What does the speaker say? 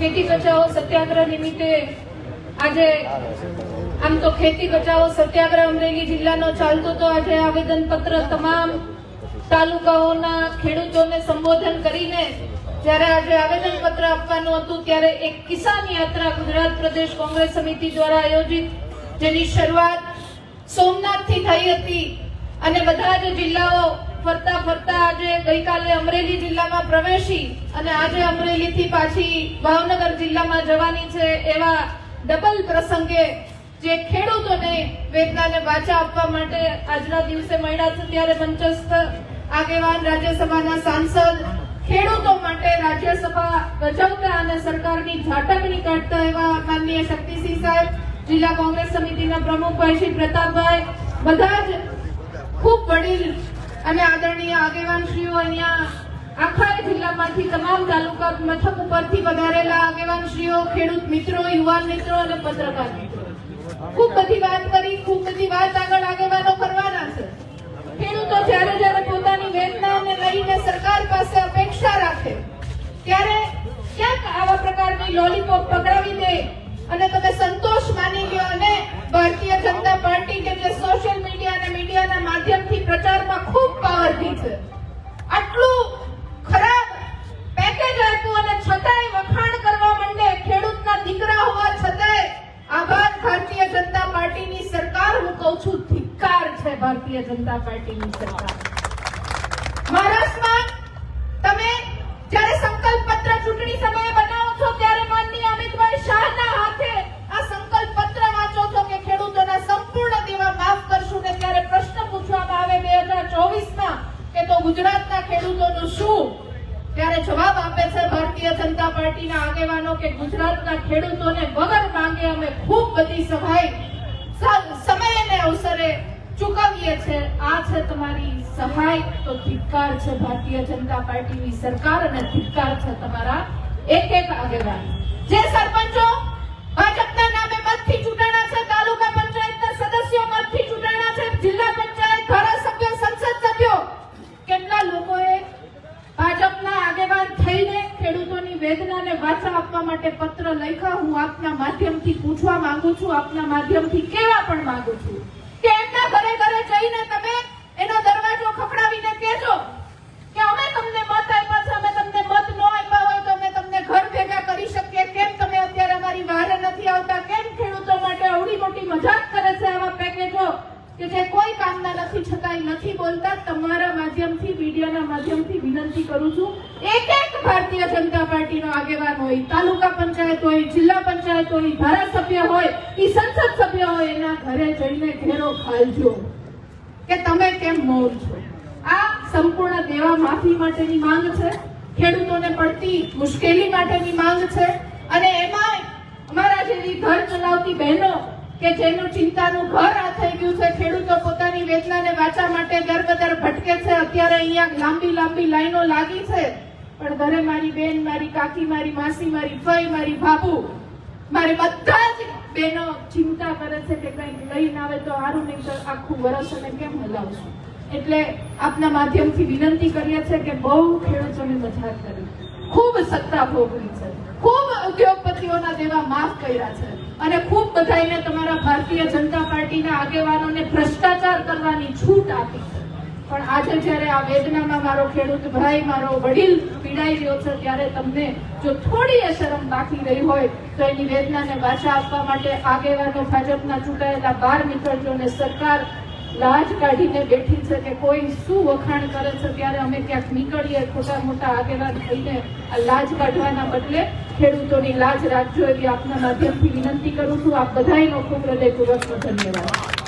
ખેતી બચાવો સત્યાગ્રહ નિમિત્તે આજે આમ તો ખેતી બચાવો સત્યાગ્રહ અમરેલી જિલ્લાનો ચાલતો તો આજે આવેદન પત્ર તમામ તાલુકાઓના ખેડૂતોને સંબોધન કરીને જ્યારે આજે આવેદન પત્ર આપવાનું હતું, ત્યારે એક કિસાન યાત્રા ગુજરાત પ્રદેશ કોંગ્રેસ સમિતિ દ્વારા આયોજિત, જેની શરૂઆત સોમનાથથી થઈ હતી. અને બધા જ જિલ્લાઓ ફરતા ફરતા આજે ગઈકાલે અમરેલી જિલ્લામાં પ્રવેશી અને આજે અમરેલીથી પાછી ભાવનગર જિલ્લામાં જવાની છે એવા ડબલ પ્રસંગે જે ખેડૂતોને વેદનાને વાચા આપવા માટે આજના દિવસે મળ્યા છે. ત્યારે મંચસ્થ આગેવાન રાજ્યસભાના સાંસદ ખેડૂતો માટે રાજ્યસભા ગજવતા અને સરકારની ઝાટકણી કાઢતા એવા માનનીય શક્તિસિંહ સાહેબ, જિલ્લા કોંગ્રેસ સમિતિના પ્રમુખભાઈ શ્રી પ્રતાપભાઈ, બધા જ ખૂબ વડીલ અને આદરણીય આગેવાનશ્રીઓ અહીંયા આખા જિલ્લામાંથી તમામ તાલુકા મથક ઉપરથી વધારેલા આગેવાનશ્રીઓ, ખેડૂત મિત્રો, યુવાન મિત્રો અને પત્રકાર મિત્રો. ખૂબ બધી વાત કરી, ખૂબ બધી વાત આગળ આગેવાનો કરવાના છે. ખેડૂતો જ્યારે જ્યારે પોતાની વેદનાને લઈને સરકાર પાસે અપેક્ષા રાખે, ત્યારે ક્યાંક આવા પ્રકારની લોલીપોપ પકડાવી દે અને તમે સંતોષ માની ગયો અને ભારતીય જનતા પાર્ટી કે જે સોશિયલ ભારતીય જનતા પાર્ટીની સરકાર. મહારાષ્ટ્રમાં તમે જ્યારે સંકલ્પ પત્ર ચૂંટણી સમયે બનાવો છો, ત્યારે માનનીય અમિતભાઈ શાહના હાથે આ સંકલ્પ પત્ર વાંચો છો કે ખેડૂતોના સંપૂર્ણ દેવા માફ કરશું ને ત્યારે પ્રશ્ન પૂછવામાં આવે બે હજાર ચોવીસમાં કે તો ગુજરાતના ખેડૂતોનું શું? ત્યારે જવાબ આપે છે ભારતીય જનતા પાર્ટીના આગેવાનો કે ગુજરાતના ખેડૂતોને વગર માંગે અમે ખૂબ બધી સહાય સમય અને અવસરે ચૂકવીએ છે. આ છે તમારી સહાય. તો ધિક્કાર છે ભારતીય જનતા પાર્ટીની સરકાર અને ધિક્કાર છે તમારા એક એક આગેવાન. જે સરપંચો ભાજપના નામે મતથી ચૂંટાણા છે, તાલુકા પંચાયતના સદસ્યો મતથી ચૂંટાણા છે, જિલ્લા પંચાયત, ધારાસભ્યો, સંસદ સભ્યો. કેટલા લોકોએ ભાજપના આગેવાન થઈને ખેડૂતોની વેદનાને વાચા આપવા માટે પત્ર લખ્યા? હું આપના માધ્યમથી પૂછવા માંગુ છું. આપના માધ્યમથી કહેવા પણ માંગુ છું? જઈને તમે એનો દરવાજો ખખડાવીને કહેજો કે અમે તમને મત આપ્યા છે, અમે તમને મત ન આપ્યા હોય તો અમે તમને ઘર ભેગા કરી શકીએ. કેમ તમે અત્યારે અમારી વારે નથી આવતા? કેમ ખેડૂતો માટે અવડી મોટી મજાક કરે છે આવા પેકેજો? કે જે કોઈ કામના નથી, છતાંય નથી બોલતા. તમારા માધ્યમથી, મીડિયાના માધ્યમથી વિનંતી કરું છું. એક એક ભારતીય જનતા પાર્ટીનો આગેવાન હોય, તાલુકા પંચાયત હોય, જિલ્લા પંચાયત હોય, ધારાસભ્ય હોય એ સંસદ સભ્ય હોય, એના ઘરે જઈને ઘેરો ખાલજો. કે તમે કેમ મૌન છો? આ સંપૂર્ણ દેવા માફી માટેની માંગ છે. ખેડૂતોને પડતી મુશ્કેલી માટેની માંગ છે. અને એમાં અમારા જેવી ઘર ચલાવતી બહેનો કે જેનું ચિંતાનું ઘર આ થઈ ગયું છે, ખેડૂતો પોતાની વેદનાને વાંચવા માટે દરબદર ભટકે છે. અત્યારે અહીંયા લાંબી લાંબી લાઈનો લાગી છે. પણ ઘરે મારી બેન, મારી કાકી, મારી માસી, મારી ફઈ, મારી ભાભુ મારે બધા જ બહેનો ચિંતા કરે છે કે કંઈક લઈને આવે તો સારું, નહીં તો આખું વરસ અમે કેમ હલાવશું? એટલે આપના માધ્યમથી વિનંતી કરીએ છીએ કે બહુ ખેડૂતોને મજાક કરી. ખૂબ સત્તા ભોગવી છે. ખૂબ ઉદ્યોગપતિઓના દેવા માફ કર્યા છે. અને ખૂબ બધાઈને તમારા ભારતીય જનતા પાર્ટીના આગેવાનોને ભ્રષ્ટાચાર કરવાની છૂટ આપી છે. પણ આજે જ્યારે આ વેદનામાં મારો ખેડૂત ભાઈ, મારો વડીલ પીડાઈ રહ્યો છે, ત્યારે તમને જો થોડી એ શરમ બાકી રહી હોય, તો એની વેદનાને પાછા આપવા માટે આગેવાનો ભાજપના ચૂંટાયેલા બહાર નીકળજો ને સરકાર લાજ કાઢીને બેઠી છે કે કોઈ શું વખાણ કરે છે, ત્યારે અમે ક્યાંક નીકળીએ ખોટા મોટા આગેવાન થઈને આ લાજ કાઢવાના બદલે ખેડૂતોની લાજ રાખજો એવી આપના માધ્યમથી વિનંતી કરું છું. આપ બધાનો ખૂબ હૃદયપૂર્વકનો ધન્યવાદ.